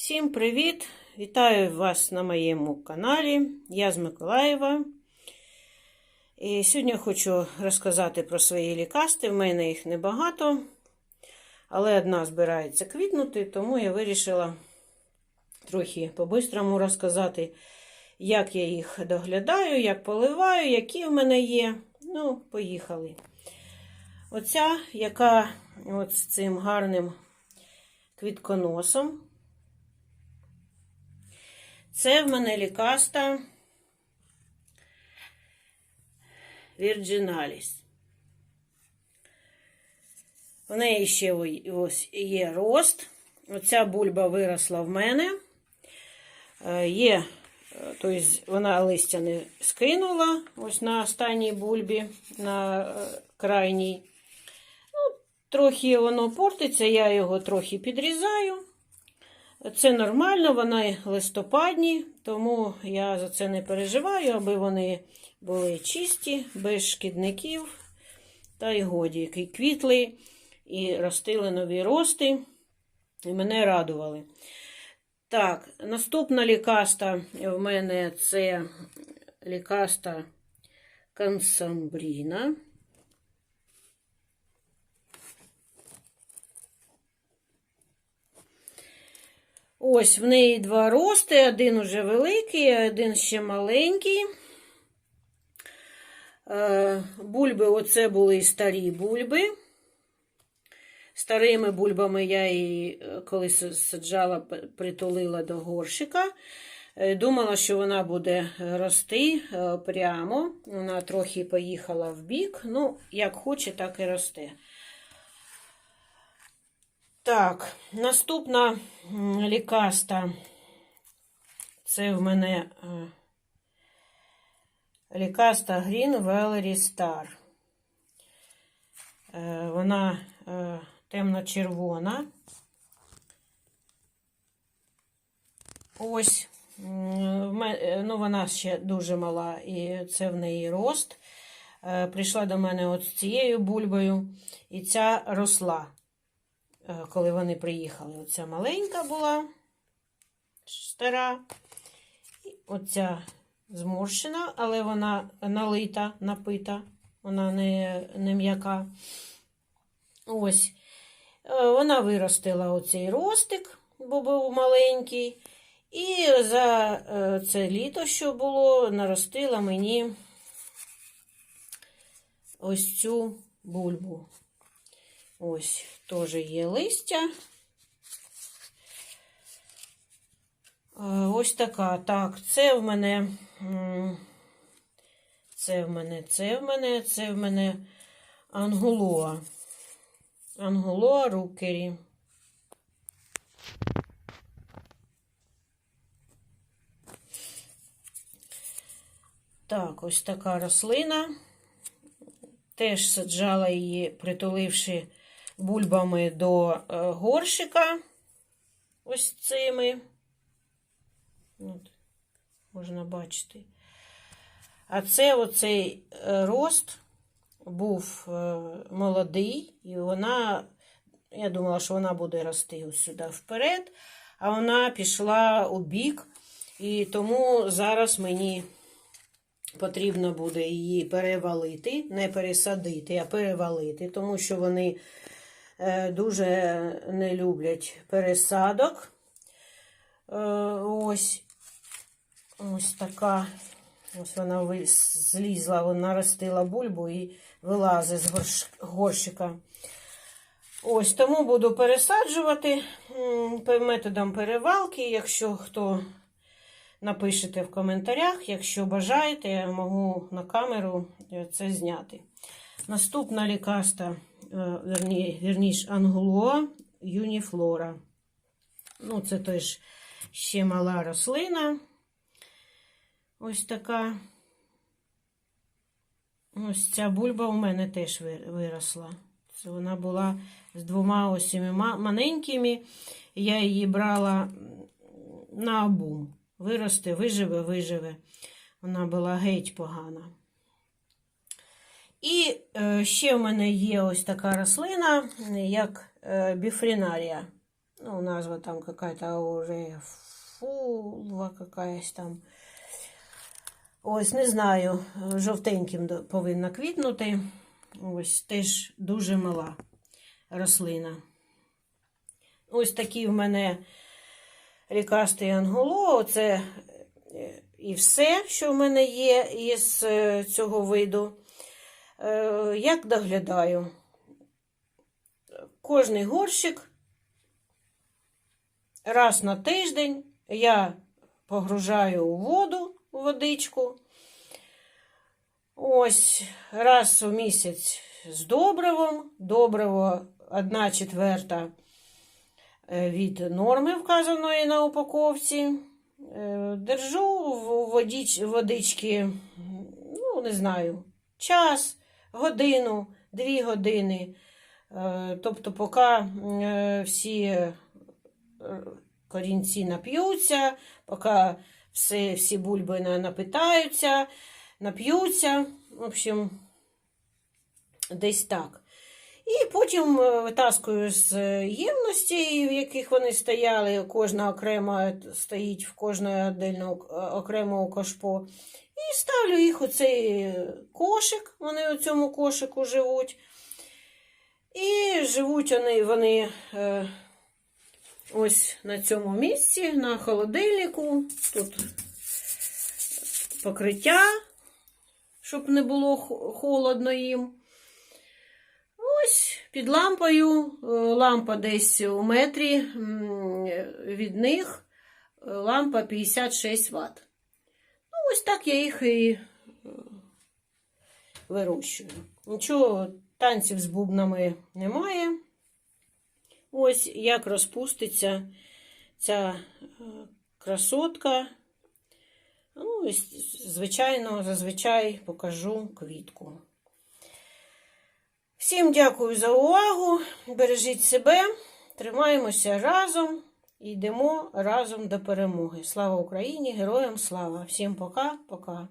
Всім привіт! Вітаю вас на моєму каналі. Я з Миколаєва. І сьогодні хочу розказати про свої лікасти. В мене їх небагато, але одна збирається квітнути, тому я вирішила трохи по-бистрому розказати, як я їх доглядаю, як поливаю, які в мене є. Ну, поїхали. Оця, яка от з цим гарним квітконосом. Це в мене лікаста Virginalis. В неї ще ось є рост. Оця бульба виросла в мене. Е, Є, тобто вона листя не скинула ось на останній бульбі, на е, крайній. Ну, Трохи воно портиться, я його трохи підрізаю. Це нормально, вони листопадні, тому я за це не переживаю, аби вони були чисті, без шкідників. Та й годі, які квітли і ростили нові рости, і мене радували. Так, наступна лікаста в мене це лікаста Кансамбріна. Ось в неї два рости, один уже великий, один ще маленький. Е, Бульби, оце були старі бульби. Старими бульбами я її, коли саджала, притулила до горщика. Е, Думала, що вона буде рости е, прямо. Вона трохи поїхала в бік. Ну, як хоче, так і росте. Так, наступна лікаста. Це в мене лікаста Green Valerie Star. Вона темно-червона. Ось, ну, вона ще дуже мала, і це в неї рост. Прийшла до мене от з цією бульбою, і ця росла коли вони приїхали. Оця маленька була, стара, оця зморщена, але вона налита, напита, вона не, не м'яка. Ось, вона виростила оцей ростик, бо був маленький. І за це літо, що було, наростила мені ось цю бульбу. Ось, теж є листя. Ось така. Так, це в мене, це в мене, це в мене, це в мене ангулоа. Ангулоа рукері. Так, ось така рослина. Теж саджала її, притуливши бульбами до горщика. Ось цими. От, можна бачити. А це оцей рост був молодий, і вона, я думала, що вона буде рости ось сюди вперед, а вона пішла у бік, і тому зараз мені потрібно буде її перевалити, не пересадити, а перевалити, тому що вони дуже не люблять пересадок. Ось ось така. Ось вона злізла, вона ростила бульбу і вилазить з горщика. Ось тому буду пересаджувати методом перевалки. Якщо хто напишете в коментарях, якщо бажаєте, я можу на камеру це зняти. Наступна лікаста верні, вірніш, Ангулоа Юніфлора. Ну, це теж ще мала рослина. Ось така. Ось ця бульба у мене теж виросла. Це вона була з двома ось маленькими. Я її брала на обум. Виросте, виживе, виживе. Вона була геть погана. І е, ще в мене є ось така рослина, як е, біфрінарія. Ну, назва там какая-то уже фулва какая-то там. Ось не знаю, жовтеньким повинна квітнути. Ось теж дуже мала рослина. Ось такі в мене рікастий анголо. Це е, і все, що в мене є із цього виду. Е, Як доглядаю? Кожний горщик раз на тиждень я погружаю у воду, у водичку. Ось раз у місяць з добривом. Добриво 1 четверта е, від норми, вказаної на упаковці. Е, Держу в водички, ну, не знаю, час, годину, дві години. Е, Тобто, поки е, всі е, корінці нап'ються, поки всі, всі бульби напитаються, нап'ються. В общем, десь так. І потім витаскую з ємності, в яких вони стояли, кожна окрема стоїть в отдельно окремого кашпо. І ставлю їх у цей кошик, вони у цьому кошику живуть. І живуть вони, вони е, ось на цьому місці, на холодильнику. Тут покриття, щоб не було холодно їм. Ось під лампою, е, лампа десь у метрі від них, е, лампа 56 Вт. Ось так я їх і е, вирощую. Нічого, танців з бубнами немає. Ось як розпуститься ця е, красотка. Ну, і, звичайно, зазвичай покажу квітку. Всім дякую за увагу. Бережіть себе, тримаємося разом йдемо разом до перемоги. Слава Україні! Героям слава! Всім пока-пока!